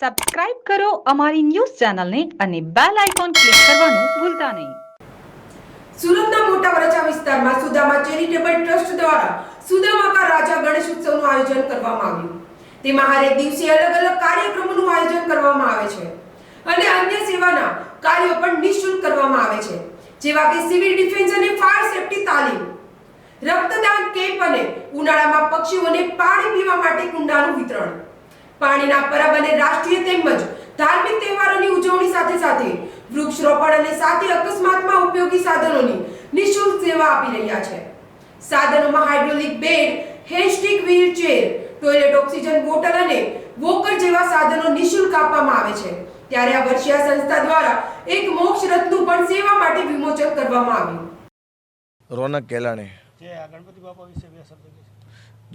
Subscribe કરો અમારી news ચેનલને અને બેલ આઇકોન ક્લિક કરવાનું ભૂલતા નહીં. સુરતના મોટા વરચા વિસ્તારમાં સુદામા ચેરિટેબલ ટ્રસ્ટ દ્વારા સુદામા કા રાજા ગણેશ ઉત્સવનું આયોજન કરવામાં આવ્યું. તેમાં હરેક દિવસે અલગ અલગ કાર્યક્રમોનું આયોજન કરવામાં આવે છે અને અન્ય સેવાના કાર્યો પણ નિઃશુલ્ક કરવામાં આવે છે, જેવા કે સિવિલ ડિફેન્સ અને ફાયર સેફટી તાલીમ, રક્તદાન કેમ્પ અને ઉનાળામાં પક્ષીઓને પાણી પીવા માટે પાણીના પરબ અને રાષ્ટ્રીય તેમજ ધાર્મિક તહેવારોની ઉજવણી સાથે સાથે વૃક્ષરોપણ અને સાથે અકસ્માતમાં ઉપયોગી સાધનોની નિઃશુલ્ક સેવા આપી રહ્યા છે. સાધનોમાં hydraulic bed hand stick wheelchair toilet oxygen bottle અને વોકર જેવા સાધનો નિઃશુલ્ક આપવામાં આવે છે. ત્યારે આ વર્ષીય સંસ્થા દ્વારા એક મોક્ષ રથનું પણ સેવા માટે વિમોચન કરવામાં આવ્યું. રોનક કેલાણી. જે આ ગણપતિ બાપા વિશે બે શબ્દ કહેશો.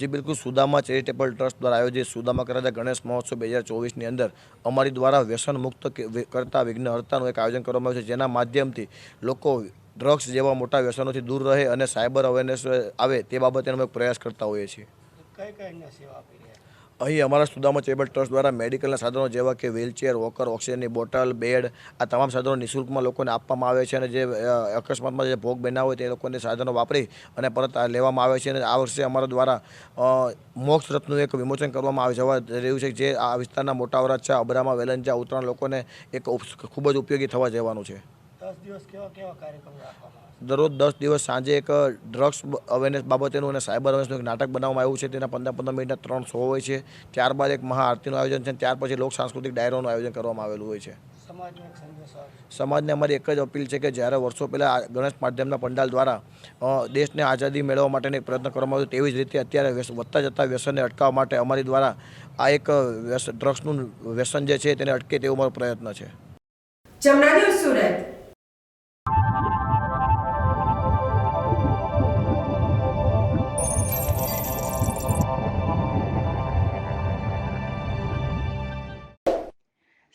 જે બિલકુલ સુદામા ચેરિટેબલ ટ્રસ્ટ દ્વારા આયોજિત સુદામા કરાતા ગણેશ મહોત્સવ બે હજાર ચોવીસની અંદર અમારી દ્વારા વ્યસન મુક્ત કરતા વિઘ્નહર્તાનું એક આયોજન કરવામાં આવ્યું છે, જેના માધ્યમથી લોકો ડ્રગ્સ જેવા મોટા વ્યસનોથી દૂર રહે અને સાયબર અવેરનેસ આવે તે બાબતે અમે પ્રયાસ કરતા હોઈએ છીએ. કઈ કઈ સેવા આપી રહ્યા? અહીં અમારા સુદામા ચેરિટેબલ ટ્રસ્ટ દ્વારા મેડિકલના સાધનો જેવા કે વ્હીલચેર, વોકર, ઓક્સિજનની બોટલ, બેડ, આ તમામ સાધનો નિઃશુલ્કમાં લોકોને આપવામાં આવે છે અને જે અકસ્માતમાં જે ભોગ બન્યા હોય તે લોકોને સાધનો વાપરી અને પરત લેવામાં આવે છે અને આ વર્ષે અમારા દ્વારા મોક્ષ રથનું એક વિમોચન કરવામાં આવે જવા રહ્યું છે જે આ વિસ્તારના મોટા વરાછા, અબરામા, વેલંજા ઉત્તરાયણ લોકોને એક ખૂબ જ ઉપયોગી થવા જવાનું છે. દરરોજ દસ દિવસ સાંજે એક ડ્રગ્સ અવેરનેસ બાબતેનું અને સાયબર અવેરનેસનું એક નાટક બનાવવામાં આવ્યું છે. તેના પંદર પંદર મિનિટના ત્રણ શો હોય છે. ત્યારબાદ એક મહાઆરતીનું આયોજન છે. ત્યાર પછી લોક સાંસ્કૃતિક ડાયરોનું આયોજન કરવામાં આવેલું હોય છે. સમાજનો અમારી એક જ અપીલ છે કે જ્યારે વર્ષો પહેલાં આ ગણેશ માધ્યમના પંડાલ દ્વારા દેશને આઝાદી મેળવવા માટેનો એક પ્રયત્ન કરવામાં આવ્યો તેવી જ રીતે અત્યારે વધતા જતા વ્યસનને અટકાવવા માટે અમારી દ્વારા આ એક વ્યસ ડ્રગ્સનું વ્યસન જે છે તેને અટકે તેવો મારો પ્રયત્ન છે. જમના સુરત.